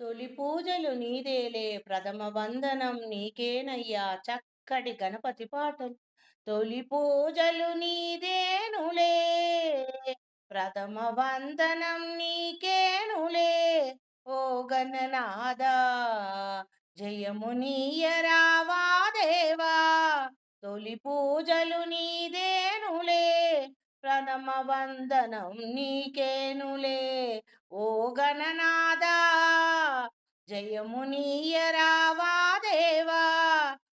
తొలి పూజలు నీదేలే ప్రథమ వందనం నీకేనయ్యా చక్కటి గణపతి పాటలు. తొలి పూజలు నీదేనులే ప్రథమ వందనం నీకేనులే. ఓ గణనాదా జయము నీయరావా దేవా తొలి పూజలు నీదేనులే ప్రథమ వందనం నీకేనులే? ఓ గణనాదా జయము నీయరావా దేవా?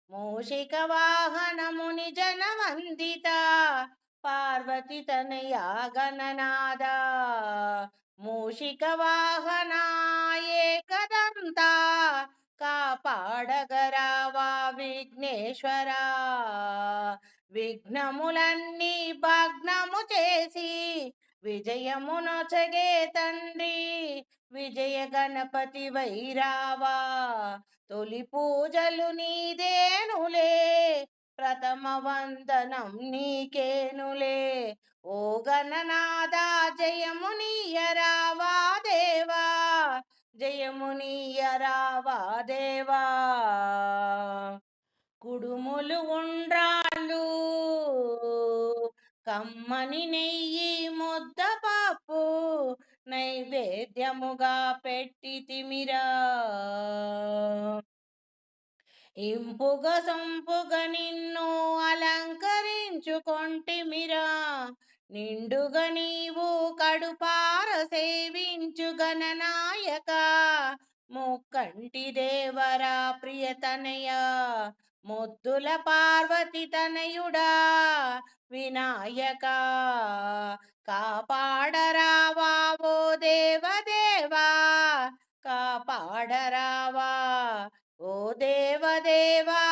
మూషిక వాహనముని జనవందిత పార్వతి తనయా గణనాదా మూషిక వాహనాయే కదంతా కాపాడగరావా విఘ్నేశ్వరా? విఘ్నములన్నీ భగ్నము చేసి విజయమునొచగే తండ్రి. విజయ గణపతి వైరావా తొలి పూజలు నీదేనులే ప్రథమ వందనం నీకేనులే. ఓ గణనాదా జయమునియరావా దేవా జయమునియరావా దేవా. కుడుములు ఉండ్రాళ్ళు కమ్మని నెయ్యి ముద్ద పాపు నైవేద్యముగా పెట్టి తిమిరా. ఇంపుగ సొంపుగ నిన్ను అలంకరించుకొంటిమిరా. నిండుగ నీవు కడుపార సేవించు నాయక ముక్కంటి దేవరా ప్రియతనయ. ముద్దుల పార్వతి తనయుడా వినాయక కాపాడరావా ఓ దేవదేవా కాపాడరావా ఓ దేవదేవా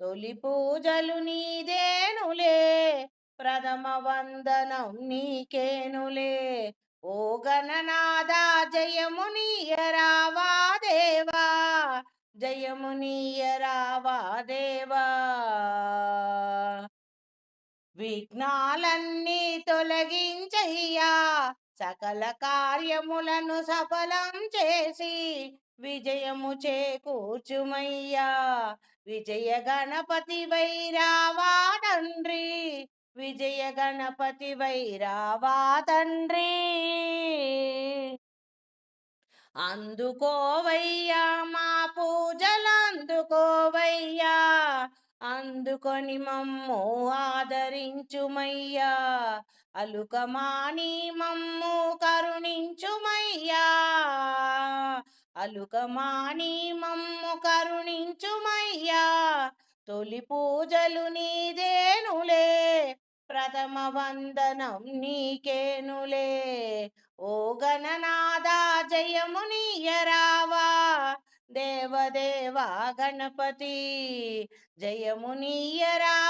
తొలి పూజలు నీదేనులే ప్రథమ వందనం నీకేనులే. ఓ గణనాదా జయము నీయరావా జయము దేవా విఘ్నాలన్నీ తొలగించయ్యా సకల కార్యములను సఫలం చేసి విజయము చేకూర్చుమయ్యా. విజయ గణపతి వైరావా తండ్రి విజయ గణపతి వైరావా తండ్రి. అందుకోవయ్యా మా పూజలు అందుకోవయ్యా అందుకొని మమ్ము ఆదరించుమయ్యా. అలుకమాని మమ్ము కరుణించుమయ్యా. అలుకమాని మమ్ము కరుణించుమయ్యా. తొలి పూజలు నీదేనులే. ప్రథమ వందనం నీకేనులే. ఓ గణనాదా జయము నీయరావా. దేవదేవా గణపతి జయము నీయరా